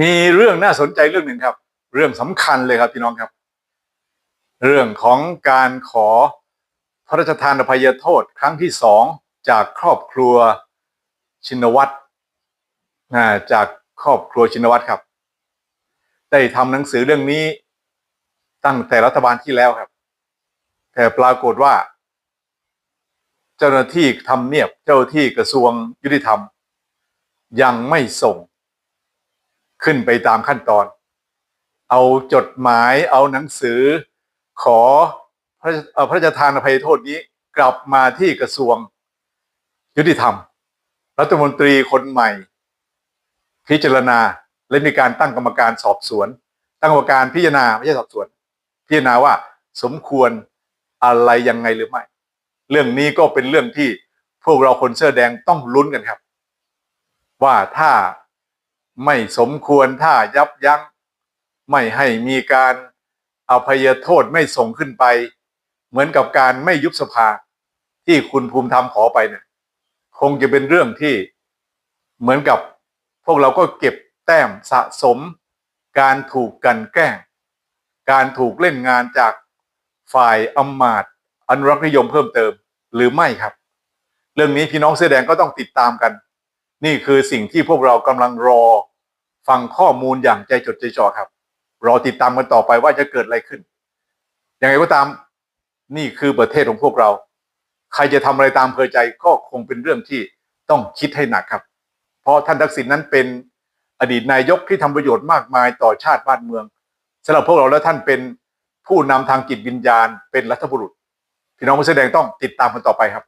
มีเรื่องน่าสนใจเรื่องหนึ่งครับ เรื่องสำคัญเลยครับพี่น้องครับ เรื่องของการขอพระราชทานอภัยโทษครั้งที่สองจากครอบครัวชินวัตรจากครอบครัวชินวัตรครับ ได้ทำหนังสือเรื่องนี้ตั้งแต่รัฐบาลที่แล้วครับ แต่ปรากฏว่า เจ้าหน้าที่ทำเนียบเจ้าที่กระทรวงยุติธรรม ยังไม่ส่ง ขึ้นไปตามขั้นตอน เอาจดหมายเอาหนังสือ ขอพระเอ่อพระราชทานอภัยโทษนี้กลับมาที่กระทรวงยุติธรรม รัฐมนตรีคนใหม่ พิจารณาและมีการตั้งกรรมการสอบสวน ตั้งกรรมการพิจารณาไม่ใช่สอบสวน พิจารณาว่าสมควรอะไรยังไงหรือไม่ เรื่องนี้ก็เป็นเรื่องที่พวกเราคนเสื้อแดงต้องลุ้นกันครับ ว่าถ้า ไม่สมควรถ้ายับยั้ง ไม่ให้มีการอภัยโทษไม่ส่งขึ้นไป เหมือนกับการไม่ยุบสภาที่คุณภูมิธรรมขอไปเนี่ยคงจะเป็นเรื่องที่เหมือนกับพวกเราก็เก็บแต้มสะสม การถูกกันแกล้ง การถูกเล่นงานจากฝ่ายอำมาตย์อนุรักษนิยมเพิ่มเติมหรือไม่ครับ เรื่องนี้พี่น้องเสื้อแดงก็ต้องติดตามกัน นี่คือสิ่งที่พวกเรากำลังรอ ฟังข้อมูลอย่างใจจดใจจ่อครับรอติดตามกันต่อไปว่าจะเกิดอะไรขึ้นยังไงก็ตามนี่คือประเทศของพวกเรา ใครจะทำอะไรตามเพลใจก็คงเป็นเรื่องที่ต้องคิดให้หนักครับ เพราะท่านทักษิณนั้นเป็นอดีตนายกที่ทำประโยชน์มากมายต่อชาติบ้านเมืองสำหรับพวกเราแล้วท่านเป็นผู้นำทางจิตวิญญาณ เป็นรัฐบุรุษ พี่น้องผู้แสดงต้องติดตามกันต่อไปครับ